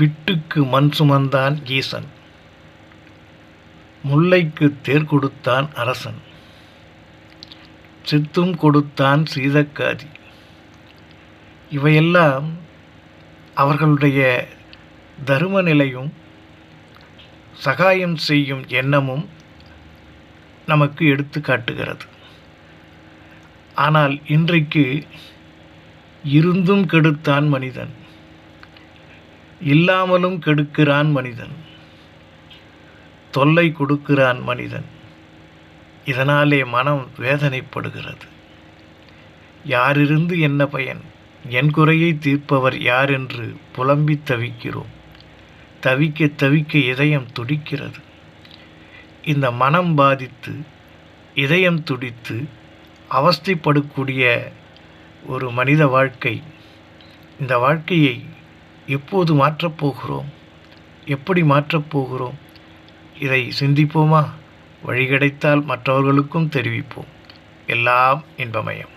பிட்டுக்கு மண் சுமந்தான் ஈசன். முல்லைக்கு தேர் கொடுத்தான் அரசன். சித்தும் கொடுத்தான் சீதக்காதி. இவையெல்லாம் அவர்களுடைய தரும நிலையும் சகாயம் செய்யும் எண்ணமும் நமக்கு எடுத்து காட்டுகிறது. ஆனால் இன்றைக்கு இருந்தும் கெடுத்தான் மனிதன். இல்லாமலும் கெடுக்கிறான் மனிதன். தொல்லை கொடுக்கிறான் மனிதன். இதனாலே மனம் வேதனைப்படுகிறது. யாரிருந்து என்ன பயன்? என் குறையை தீர்ப்பவர் யார் என்று புலம்பி தவிக்கிறோம். தவிக்க தவிக்க இதயம் துடிக்கிறது. இந்த மனம் பாதித்து இதயம் துடித்து அவஸ்தைப்படக்கூடிய ஒரு மனித வாழ்க்கை. இந்த வாழ்க்கையை எப்போது மாற்றப் போகிறோம் எப்படி மாற்றப்போகிறோம்? இதை சிந்திப்போமா? வழி கிடைத்தால் மற்றவர்களுக்கும் தெரிவிப்போம். எல்லாம் இன்பமயம்.